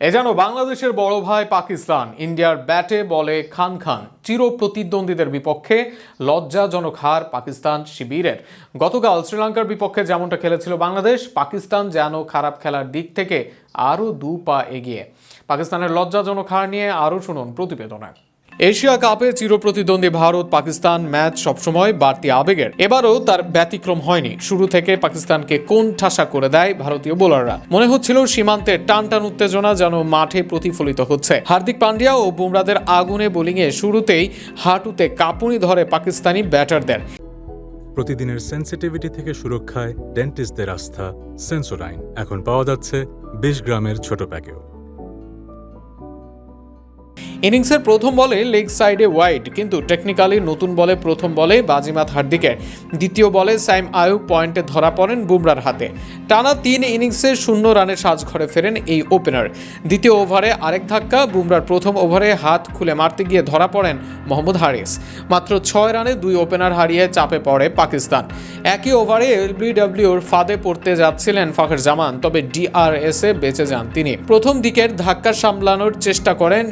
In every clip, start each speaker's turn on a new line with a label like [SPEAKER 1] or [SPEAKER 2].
[SPEAKER 1] এ যেন বাংলাদেশের বড় ভাই পাকিস্তান, ইন্ডিয়ার ব্যাটে বলে খান খান চির প্রতিদ্বন্দ্বীদের বিপক্ষে লজ্জাজনক হার পাকিস্তান শিবিরের। গতকাল শ্রীলঙ্কার বিপক্ষে যেমনটা খেলেছিল বাংলাদেশ, পাকিস্তান যেন খারাপ খেলার দিক থেকে আরও দু পা এগিয়ে। পাকিস্তানের লজ্জাজনক হার নিয়ে আরও শুনুন প্রতিবেদনায় এশিয়া কাপে চিরপ্রতিদ্বন্দ্বী ভারত পাকিস্তান ম্যাচ সবসময় বাড়তি আবেগের। এবারও তার ব্যতিক্রম হয়নি। শুরু থেকে পাকিস্তানকে কোন ঠাসা করে দেয় ভারতীয় বোলাররা? মনে হচ্ছিল সীমান্তে টান টান উত্তেজনা যেন মাঠে প্রতিফলিত হচ্ছে। হার্দিক পান্ডিয়া ও বুমরাদের আগুনে বোলিংয়ে শুরুতেই হাঁটুতে কাঁপুনি ধরে পাকিস্তানি ব্যাটারদের।
[SPEAKER 2] প্রতিদিনের সেন্সিটিভিটি থেকে সুরক্ষায় ডেন্টিস্টদের আস্থা সেন্সোডাইন এখন পাওয়া যাচ্ছে বিশ গ্রামের ছোট প্যাকেও
[SPEAKER 1] ইনিংসের প্রথম বলে লেগ সাইডে ওয়াইড, কিন্তু টেকনিক্যালি নতুন বলে প্রথম বলে বাজিমাত হার্দিকের দ্বিতীয় বলে সাইম আয়ুব পয়েন্টে ধরা পড়েন বুমরার হাতে। টানা তিন ইনিংসে শূন্য রানের সাজঘরে ফেরেন এই ওপেনার। দ্বিতীয় ওভারে আরেক ধাক্কা বুমরার প্রথম ওভারে হাত খুলে মারতে গিয়ে ধরা পড়েন মোহাম্মদ হারিস। মাত্র ছয় রানে দুই ওপেনার হারিয়ে চাপে পড়ে পাকিস্তান। একই ওভারে এলবিডব্লিউর ফাঁদে পড়তে যাচ্ছিলেন ফাখর জামান, তবে ডিআরএসে বেঁচে যান তিনি। প্রথম দিকের ধাক্কা সামলানোর চেষ্টা করেন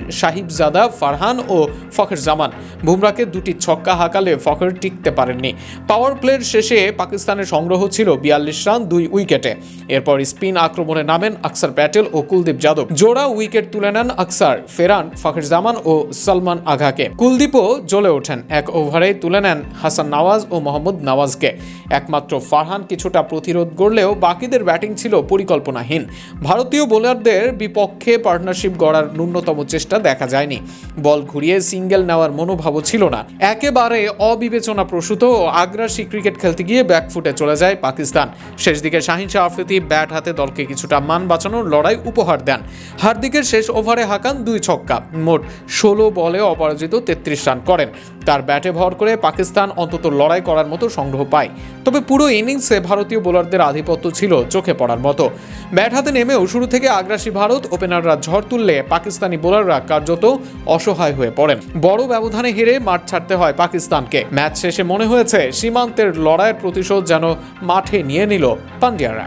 [SPEAKER 1] সাহিবজাদা ফারহান ও ফখর জামান বুমরাকে দুটি ছক্কা হাঁকালে ফখর টিকতে পারেননি। পাওয়ার প্লের শেষে পাকিস্তানের সংগ্রহ ছিল বিয়াল্লিশ রান, দুই উইকেটে। এরপর স্পিন আক্রমণে নামেন আকসার প্যাটেল ও কুলদীপ যাদব। জোড়া উইকেট তুলে নেন আকসার, ফেরান ফখর জামান ও সলমান আঘাকে। কুলদীপও জ্বলে ওঠেন। এক ওভারে তুলে নেন হাসান নওয়াজ ও মোহাম্মদ নওয়াজকে। একমাত্র ফারহান কিছুটা প্রতিরোধ গড়লেও বাকিদের ব্যাটিং ছিল পরিকল্পনাহীন। ভারতীয় বোলারদের বিপক্ষে পার্টনারশিপ গড়ার ন্যূনতম চেষ্টা দেখা যায়নি বল ঘুরিয়ে সিঙ্গেল নেওয়ার মনোভাবও ছিল না। একেবারে অবিবেচনা প্রসূত আগ্রাসী ক্রিকেট খেলতে গিয়ে ব্যাকফুটে চলে যায় পাকিস্তান। শেষ দিকে শাহিন শাহ আফ্রিদি ব্যাট হাতে দলকে কিছুটা মান বাঁচানোর লড়াই উপহার দেন। হার্দিকের শেষ ওভারে হাকান দুই ছক্কা। মোট ষোলো বলে অপরাজিত তেত্রিশ রান করেন। তার ব্যাটে ভর করে পাকিস্তান অন্তত লড়াই করার মতো সংগ্রহ পায়। তবে পুরো ইনিংসে ভারতীয় বোলারদের আধিপত্য ছিল চোখে পড়ার মতো। ব্যাট হাতে নেমেও শুরু থেকে আগ্রাসী ভারত, ওপেনাররা ঝড় তুললে পাকিস্তানি বোলাররা কার্যত অসহায় হয়ে পড়েন। বড় ব্যবধানে হেরে মাঠ ছাড়তে হয় পাকিস্তানকে। ম্যাচ শেষে মনে হয়েছে, সীমান্তের লড়াইয়ের প্রতিশোধ যেন মাঠে নিয়ে নিল পান্ডিয়ারা